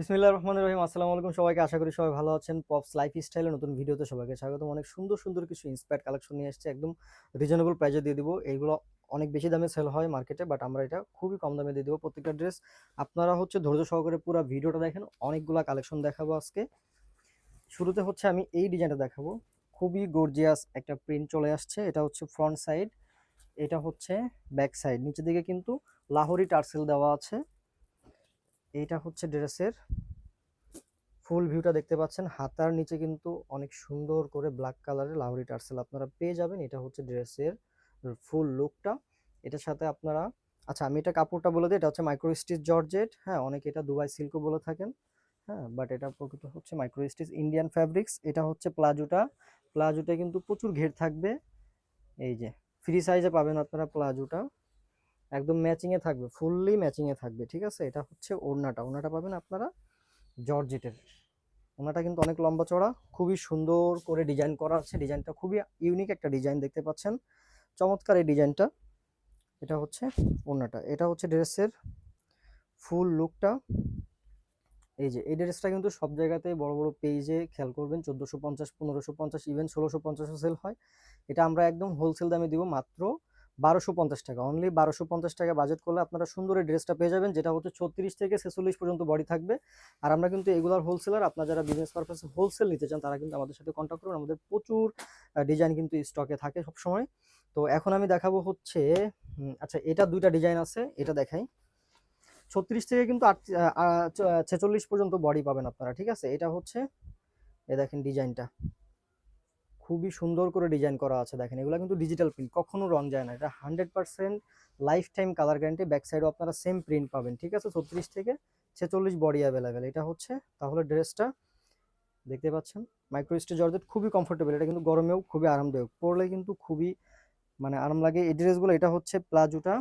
বিসমিল্লাহির রহমানির রহিম, আসসালামু আলাইকুম সবাইকে, আশা করি সবাই ভালো আছেন। পপস লাইফ স্টাইলের নতুন ভিডিওতে সবাইকে স্বাগতম। অনেক সুন্দর সুন্দর কিছু ইন্সপায়ার্ড কালেকশন নিয়ে এসেছে, একদম রিজনেবল প্রাইসে দিয়ে দিব। এইগুলো অনেক বেশি দামে সেল হয় মার্কেটে বাট আমরা এটা খুবই কম দামে দিয়ে দেবো প্রত্যেকটা ড্রেস আপনারা হচ্ছে ধৈর্য সহকারে পুরো ভিডিওটা দেখেন, অনেকগুলা কালেকশন দেখাবো আজকে। শুরুতে হচ্ছে আমি এই ডিজাইনটা দেখাবো। খুবই গর্জিয়াস একটা প্রিন্ট চলে আসছে, এটা হচ্ছে ফ্রন্ট সাইড এটা হচ্ছে ব্যাক সাইড নিচের দিকে কিন্তু লাহোরি টার্সেল দেওয়া আছে। এইটা হচ্ছে ড্রেসের। ফুল ভিউটা দেখতে পাচ্ছেন। হাতার নিচে কিন্তু অনেক সুন্দর করে ব্ল্যাক কালারের লাউরি টার্সেল আপনারা পেয়ে যাবেন। এটা হচ্ছে ড্রেসের ফুল লুকটা। এটার সাথে আপনারা আচ্ছা আমি এটা কাপড়টা বলে দিই। এটা হচ্ছে মাইক্রো স্টিচ জর্জেট। হ্যাঁ অনেকে এটা দুবাই সিল্কও বলে থাকেন। হ্যাঁ বাট এটা প্রকৃত হচ্ছে মাইক্রো স্টিচ ইন্ডিয়ান ফ্যাব্রিক্স এটা হচ্ছে প্লাজোটা প্লাজোটা কিন্তু প্রচুর ঘের থাকবে। এই যে ফ্রি সাইজে পাবেন আপনারা প্লাজোটা একদম ম্যাচিংয়ে থাকবে ফুললি ম্যাচিংয়ে থাকবে, ঠিক আছে? এটা হচ্ছে ওড়নাটা। ওড়নাটা পাবেন আপনারা জর্জেটের। ওনাটা কিন্তু অনেক লম্বা চড়া খুবই সুন্দর করে ডিজাইন করা আছে। ডিজাইনটা খুবই ইউনিক একটা ডিজাইন দেখতে পাচ্ছেন। চমৎকার এই ডিজাইনটা এটা হচ্ছে ওড়নাটা। এটা হচ্ছে ড্রেসের ফুল লুকটা এই যে, এই ড্রেসটা কিন্তু সব জায়গাতে বড় বড় পেজে খেয়াল করবেন, চোদ্দোশো পঞ্চাশ, পনেরোশো পঞ্চাশ ইভেন ষোলোশো পঞ্চাশও সেল হয়। এটা আমরা একদম হোলসেল দামে দিব মাত্র বারোশো পঞ্চাশ টাকা। অনলি বারোশো পঞ্চাশ টাকা বাজেট করলে আপনারা সুন্দর এই ড্রেসটা পেয়ে যাবেন, যেটা হচ্ছে ছত্রিশ থেকে ছেচল্লিশ পর্যন্ত বডি থাকবে। আর আমরা কিন্তু এগুলার হোলসেলার আপনারা যারা বিজনেস পারপাসে হোলসেল নিতে চান, তারা কিন্তু আমাদের সাথে কন্ট্যাক্ট করুন আমাদের প্রচুর ডিজাইন কিন্তু স্টকে থাকে সবসময়। তো এখন আমি দেখাবো হচ্ছে আচ্ছা এটা দুইটা ডিজাইন আছে, এটা দেখাই। ছত্রিশ থেকে কিন্তু আট ছেচল্লিশ পর্যন্ত বডি পাবেন আপনারা, ঠিক আছে? এটা হচ্ছে এ দেখেন ডিজাইনটা খুবই সুন্দর করে ডিজাইন করা আছে দেখেন। এগুলো কিন্তু ডিজিটাল প্রিন্ট কখনো রং যায় না। এটা hundred percent lifetime colour guarantee back সাইডও আপনারা সেম প্রিন্ট পাবেন, ঠিক আছে? ছত্রিশ থেকে ছেচল্লিশ বডি অ্যাভেলেবেল এটা হচ্ছে, তাহলে ড্রেসটা দেখতে পাচ্ছেন মাইক্রো স্টে জর্জেট খুবই কমফোর্টেবল এটা কিন্তু গরমেও খুবই আরামদায়ক। পরলে কিন্তু খুবই মানে আরাম লাগে। এই ড্রেসগুলো, এটা হচ্ছে প্লাজোটা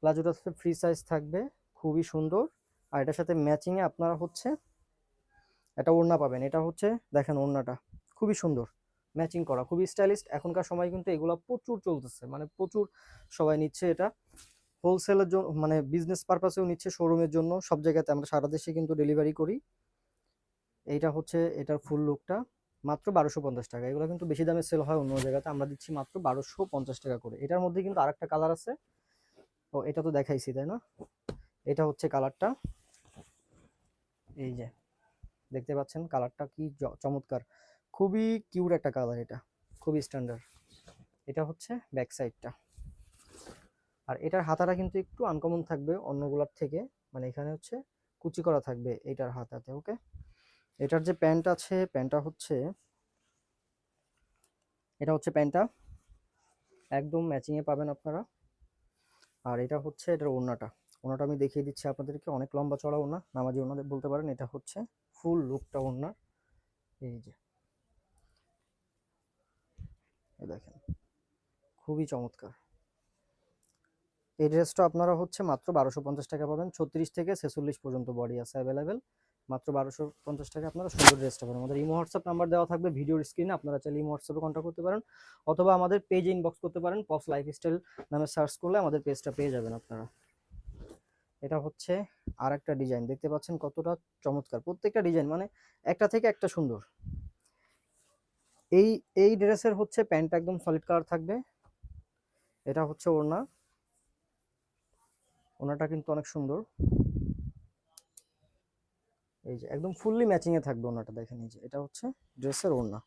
প্লাজোটা ফ্রি সাইজ থাকবে, খুবই সুন্দর। আর এটার সাথে ম্যাচিংয়ে আপনারা হচ্ছে এটা ওড়না পাবেন। এটা হচ্ছে, দেখেন ওড়নাটা। খুবই সুন্দর ম্যাচিং করা, খুবই স্টাইলিশ এখনকার সময় কিন্তু এগুলো প্রচুর চলতেছে মানে প্রচুর সবাই নিচ্ছে এটা। হোলসেলের জন্য মানে বিজনেস পারপাসেও নিচ্ছে শোরুমের জন্য। সব জায়গাতে আমরা সারা দেশে কিন্তু ডেলিভারি করি। এইটা হচ্ছে এটার ফুল লুকটা মাত্র বারোশো পঞ্চাশ টাকা। এগুলো কিন্তু বেশি দামে সেল হয় অন্য জায়গাতে। আমরা দিচ্ছি মাত্র বারোশো পঞ্চাশ টাকা করে। এটার মধ্যে কিন্তু আরেকটা কালার আছে। ও, এটা তো দেখাইছি, তাই না? এটা হচ্ছে কালারটা এই যে, দেখতে পাচ্ছেন কালারটা কি চমৎকার। খুবই কিউট একটা কালার এটা, খুবই স্ট্যান্ডার্ড এটা হচ্ছে ব্যাক সাইডটা আর এটার হাতাটা কিন্তু একটু আনকমন থাকবে অন্যগুলোর থেকে। মানে এখানে হচ্ছে কুচি করা থাকবে এটার হাতাতে ওকে এটার যে প্যান্ট আছে, প্যান্টটা হচ্ছে, এটা হচ্ছে প্যান্টটা। একদম ম্যাচিংয়ে পাবেন আপনারা। আর এটা হচ্ছে এটার ওড়নাটা। ওড়নাটা আমি দেখিয়ে দিচ্ছি আপনাদেরকে। অনেক লম্বা চড়া ওড়না, নামাজি ওনাদের বলতে পারেন। এটা হচ্ছে ফুল লুকটা ওড়নার। এই যে। দেখেন। খুবই চমৎকার। এই ড্রেসটা আপনারা হচ্ছে মাত্র বারোশো পঞ্চাশ টাকা পাবেন। ছত্রিশ থেকে ছেচল্লিশ পর্যন্ত বডি আছে অ্যাভেলেবেল মাত্র বারোশো পঞ্চাশ টাকা আপনারা সুন্দর ড্রেসটা পাবেন। আমাদের ইমো হোয়াটসঅ্যাপ নাম্বার দেওয়া থাকবে ভিডিওর স্ক্রিনে আপনারা চাইলে ইমো হোয়াটসঅ্যাপে কন্ট্যাক্ট করতে পারেন অথবা আমাদের পেজে ইনবক্স করতে পারেন পপস লাইফস্টাইল নামে সার্চ করলে আমাদের পেজটা পেয়ে যাবেন আপনারা। এটা হচ্ছে আর একটা ডিজাইন দেখতে পাচ্ছেন কতটা চমৎকার। প্রত্যেকটা ডিজাইন মানে একটা থেকে একটা সুন্দর। এই এই ড্রেসের হচ্ছে প্যান্টটা একদম সলিড কালার থাকবে। এটা হচ্ছে ওড়না। ওড়নাটা কিন্তু অনেক সুন্দর। এই যে, একদম ফুললি ম্যাচিং এ থাকবে ওড়নাটা, দেখেন এই যে, এটা হচ্ছে ড্রেসের ওড়না।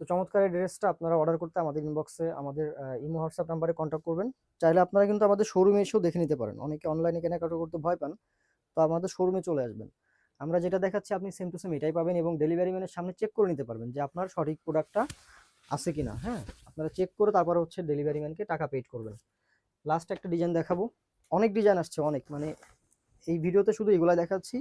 তো চমৎকার এই ড্রেসটা আপনারা অর্ডার করতে আমাদের ইনবক্সে আমাদের ইমো, হোয়াটসঅ্যাপ নাম্বারে কন্ট্যাক্ট করবেন। চাইলে আপনারা কিন্তু আমাদের শোরুমে এসেও দেখে নিতে পারেন। অনেকে অনলাইনে কেনাকাটা করতে ভয় পান, তো আমাদের শোরুমে চলে আসবেন। আমরা যেটা দেখাচ্ছি, আপনি সেম টু সেম এটাই পাবেন এবং ডেলিভারি ম্যানের সামনে চেক করে নিতে পারবেন যে আপনার সঠিক প্রোডাক্টটা আছে কিনা। হ্যাঁ আপনারা চেক করে তারপর হচ্ছে ডেলিভারি ম্যানকে টাকা পেড করবেন। লাস্ট একটা ডিজাইন দেখাবো। অনেক ডিজাইন আসছে, অনেক। মানে এই ভিডিওতে শুধু এগুলা দেখাচ্ছি।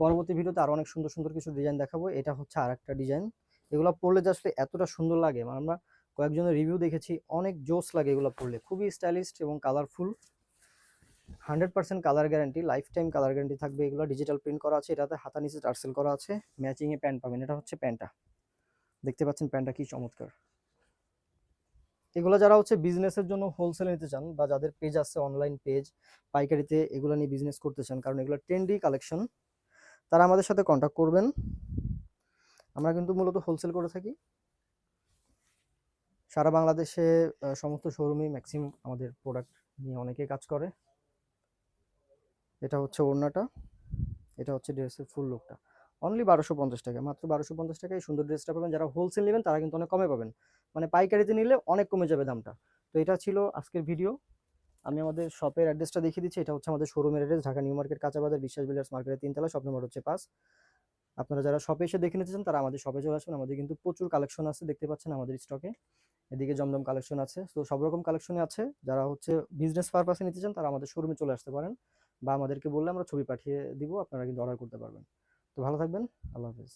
পরবর্তী ভিডিওতে আরও অনেক সুন্দর সুন্দর কিছু ডিজাইন দেখাবো। এটা হচ্ছে আর একটা ডিজাইন এগুলো পড়লে আসলে এতটা সুন্দর লাগে। মানে আমরা কয়েকজনের রিভিউ দেখেছি, অনেক জোস লাগে এগুলো পড়লে খুবই স্টাইলিশ এবং colourful hundred percent colour guarantee lifetime colour guarantee থাকবে এগুলো। ডিজিটাল প্রিন্ট করা আছে, এটাতে হাতা নিচে টার্সেল করা আছে। ম্যাচিং এ প্যান্ট পাবেন, এটা হচ্ছে প্যান্টটা। দেখতে পাচ্ছেন প্যান্টটা কি চমৎকার। এগুলো যারা হচ্ছে বিজনেসের জন্য হোলসেলে নিতে চান বা যাদের পেজ আছে অনলাইন পেজ পাইকারিতে এগুলো নিয়ে বিজনেস করতে চান, কারণ এগুলো ট্রেন্ডি কালেকশন তারা আমাদের সাথে কন্ট্যাক্ট করবেন। আমরা কিন্তু মূলত হোলসেল করে থাকি। সারা বাংলাদেশে সমস্ত শোরুমে ম্যাক্সিমাম আমাদের প্রোডাক্ট নিয়ে অনেকে কাজ করে। এটা হচ্ছে ওড়নাটা, এটা হচ্ছে ড্রেসের ফুল লুকটা অনলি বারোশো পঞ্চাশ টাকা, মাত্র বারোশো পঞ্চাশ টাকায় সুন্দর ড্রেসটা পাবেন। যারা হোলসেল নেবেন, তারা কিন্তু অনেক কমে পাবেন। মানে পাইকারিতে নিলে অনেক কমে যাবে দামটা। তো এটা ছিল আজকের ভিডিও আমি আমাদের শপের অ্যাড্রেসটা দেখিয়ে দিচ্ছি। এটা হচ্ছে আমাদের শোরুমের অ্যাড্রেস ঢাকা নিউ মার্কেট কাঁচাবাজার বিশ্বাস বিল্ডার্স মার্কেটের তিনতলা শপ নম্বর হচ্ছে পাঁচ। আপনারা যারা শপে এসে দেখে নিতে চান, তারা আমাদের শপে চলে আসবেন। আমাদের কিন্তু প্রচুর কালেকশন আছে, দেখতে পাচ্ছেন আমাদের স্টকে এদিকে জমজম কালেকশন আছে। তো সব রকম কালেকশনই আছে। যারা হচ্ছে বিজনেস পারপাসে নিতে চান, তারা আমাদের শোরুমে চলে আসতে পারেন। বা আমাদেরকে বললে আমরা ছবি পাঠিয়ে দিব, আপনারা কিন্তু অর্ডার করতে পারবেন। তো ভালো থাকবেন, আল্লাহ হাফেজ।